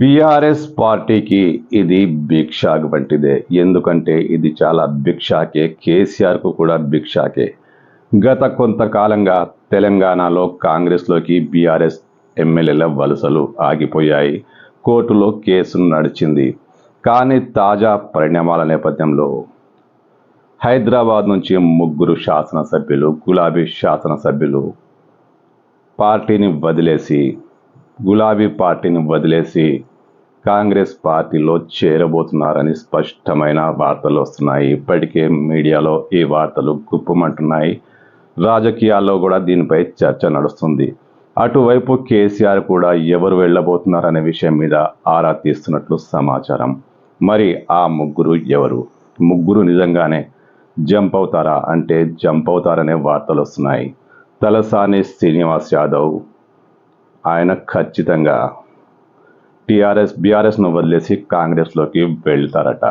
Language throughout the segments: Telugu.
బీఆర్ఎస్ పార్టీకి ఇది భిక్షాక్ వంటిదే. ఎందుకంటే ఇది చాలా భిక్షాకే కేసీఆర్కు కూడా భిక్షాకే. గత కొంతకాలంగా తెలంగాణలో కాంగ్రెస్లోకి బీఆర్ఎస్ ఎమ్మెల్యేల వలసలు ఆగిపోయాయి. కోర్టులో కేసు నడిచింది. కానీ తాజా పరిణామాల నేపథ్యంలో హైదరాబాద్ నుంచి ముగ్గురు శాసనసభ్యులు గులాబీ శాసనసభ్యులు పార్టీని వదిలేసి గులాబీ పార్టీని వదిలేసి కాంగ్రెస్ పార్టీలో చేరబోతున్నారని స్పష్టమైన వార్తలు వస్తున్నాయి. ఇప్పటికే మీడియాలో ఈ వార్తలు గుప్పమంటున్నాయి. రాజకీయాల్లో కూడా దీనిపై చర్చ నడుస్తుంది. అటువైపు కేసీఆర్ కూడా ఎవరు వెళ్ళబోతున్నారనే విషయం మీద ఆరా తీస్తున్నట్లు సమాచారం. మరి ఆ ముగ్గురు ఎవరు? ముగ్గురు నిజంగానే జంప్ అవుతారా అంటే జంప్ అవుతారనే వార్తలు వస్తున్నాయి. తలసాని శ్రీనివాస్ యాదవ్ ఆయన ఖచ్చితంగా టీఆర్ఎస్ బీఆర్ఎస్ను వదిలేసి కాంగ్రెస్లోకి వెళ్తారట.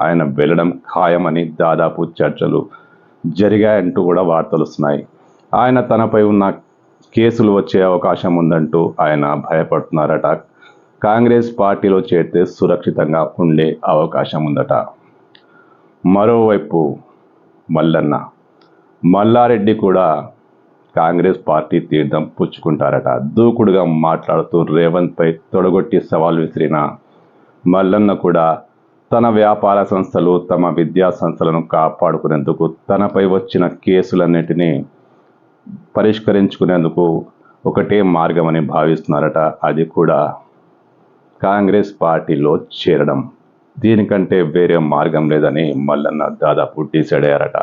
ఆయన వెళ్ళడం ఖాయమని దాదాపు చర్చలు జరిగాయంటూ కూడా వార్తలు వస్తున్నాయి. ఆయన తనపై ఉన్న కేసులు వచ్చే అవకాశం ఉందంటూ ఆయన భయపడుతున్నారట. కాంగ్రెస్ పార్టీలో చేరితే సురక్షితంగా ఉండే అవకాశం ఉందట. మరోవైపు మల్లన్న మల్లారెడ్డి కూడా కాంగ్రెస్ పార్టీ తీర్థం పుచ్చుకుంటారట. దూకుడుగా మాట్లాడుతూ రేవంత్ పై తొడగొట్టి సవాల్ విసిరిన మల్లన్న కూడా తన వ్యాపార సంస్థలు తమ విద్యా సంస్థలను కాపాడుకునేందుకు తనపై వచ్చిన కేసులన్నిటినీ పరిష్కరించుకునేందుకు ఒకటే మార్గమని భావిస్తున్నారట. అది కూడా కాంగ్రెస్ పార్టీలో చేరడం. దీనికంటే వేరే మార్గం లేదని మల్లన్న దాదాపు డిసైడ్ అయ్యారట.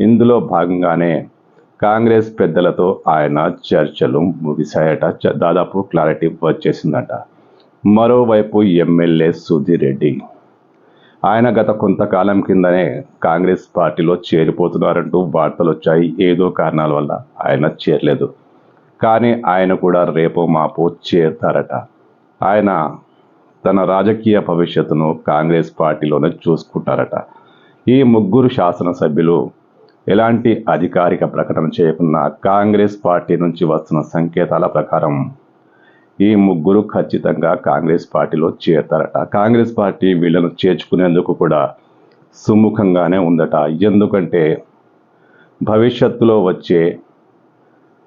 ఇందులో భాగంగానే కాంగ్రెస్ పెద్దలతో ఆయన చర్చలు ముగిశాయట. చ- దాదాపు క్లారిటీ వచ్చేసిందట. మరోవైపు ఎమ్మెల్యే సుధీర్ రెడ్డి. ఆయన గత కొంతకాలం కిందనే కాంగ్రెస్ పార్టీలో చేరిపోతున్నారంటూ వార్తలు వచ్చాయి ఏదో కారణాల వల్ల ఆయన చేరలేదు. కానీ ఆయన కూడా రేపో మాపో చేరతారట. ఆయన తన రాజకీయ భవిష్యత్తును కాంగ్రెస్ పార్టీలోనే చూసుకుంటారట. ఈ ముగ్గురు శాసనసభ్యులు ఎలాంటి అధికారిక ప్రకటన చేయకున్నా కాంగ్రెస్ పార్టీ నుంచి వస్తున్న సంకేతాల ప్రకారం ఈ ముగ్గురు ఖచ్చితంగా కాంగ్రెస్ పార్టీలో చేరతారట. కాంగ్రెస్ పార్టీ వీళ్ళను చేర్చుకునేందుకు కూడా సుముఖంగానే ఉందట. ఎందుకంటే భవిష్యత్తులో వచ్చే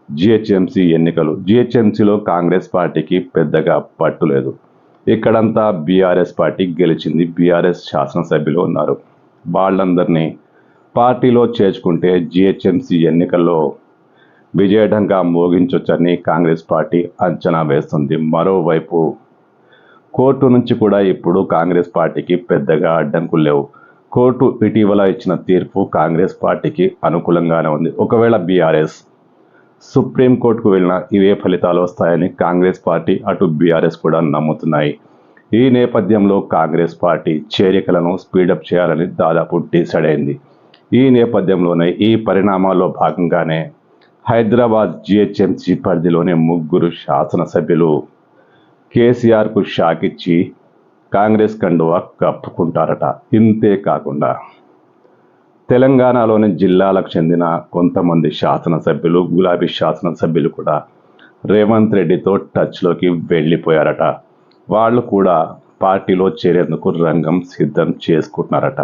జిహెచ్ఎంసీ ఎన్నికలు జిహెచ్ఎంసీలో కాంగ్రెస్ పార్టీకి పెద్దగా పట్టు లేదు. ఇక్కడంతా బీఆర్ఎస్ పార్టీ గెలిచింది. బీఆర్ఎస్ శాసనసభ్యులు ఉన్నారు. వాళ్ళందరినీ పార్టీలో చేర్చుకుంటే జిహెచ్ఎంసీ ఎన్నికల్లో విజయఢంగా మోగించొచ్చని కాంగ్రెస్ పార్టీ అంచనా వేస్తుంది. మరోవైపు కోర్టు నుంచి కూడా ఇప్పుడు కాంగ్రెస్ పార్టీకి పెద్దగా అడ్డంకులు లేవు. కోర్టు ఇటీవల ఇచ్చిన తీర్పు కాంగ్రెస్ పార్టీకి అనుకూలంగానే ఉంది. ఒకవేళ బీఆర్ఎస్ సుప్రీంకోర్టుకు వెళ్ళిన ఇవే ఫలితాలు వస్తాయని కాంగ్రెస్ పార్టీ అటు బీఆర్ఎస్ కూడా నమ్ముతున్నాయి. ఈ నేపథ్యంలో కాంగ్రెస్ పార్టీ చేరికలను స్పీడప్ చేయాలని దాదాపు డిసైడ్ అయింది. ఈ నేపథ్యంలోనే ఈ పరిణామాల్లో భాగంగానే హైదరాబాద్ జిహెచ్ఎంసీ పరిధిలోని ముగ్గురు శాసనసభ్యులు కేసీఆర్కు షాక్ ఇచ్చి కాంగ్రెస్ కండువా కప్పుకుంటారట. ఇంతే కాకుండా తెలంగాణలోని జిల్లాలకు చెందిన కొంతమంది శాసనసభ్యులు గులాబీ శాసనసభ్యులు కూడా రేవంత్ రెడ్డితో టచ్లోకి వెళ్ళిపోయారట. వాళ్ళు కూడా పార్టీలో చేరేందుకు రంగం సిద్ధం చేసుకుంటున్నారట.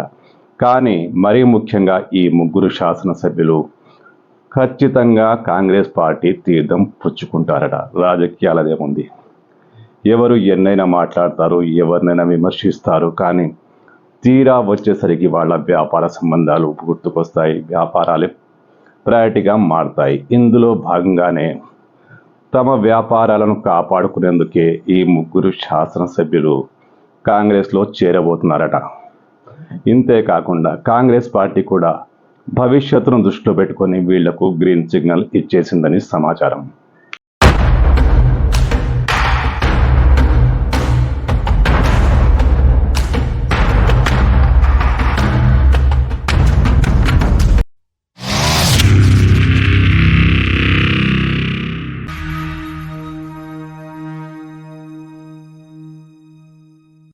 కానీ మరీ ముఖ్యంగా ఈ ముగ్గురు శాసనసభ్యులు ఖచ్చితంగా కాంగ్రెస్ పార్టీ తీర్థం పుచ్చుకుంటారట. రాజకీయాలదేముంది? ఎవరు ఎన్నైనా మాట్లాడతారు ఎవరినైనా విమర్శిస్తారు కానీ తీరా వచ్చేసరికి వాళ్ళ వ్యాపార సంబంధాలు గుర్తుకొస్తాయి వ్యాపారాలు ప్రయారిటీగా మారుతాయి. ఇందులో భాగంగానే తమ వ్యాపారాలను కాపాడుకునేందుకే ఈ ముగ్గురు శాసనసభ్యులు కాంగ్రెస్లో చేరబోతున్నారట. ఇంతే కాకుండా కాంగ్రెస్ పార్టీ కూడా భవిష్యత్తును దృష్టిలో పెట్టుకొని వీళ్ళకు గ్రీన్ సిగ్నల్ ఇచ్చేసిందని సమాచారం.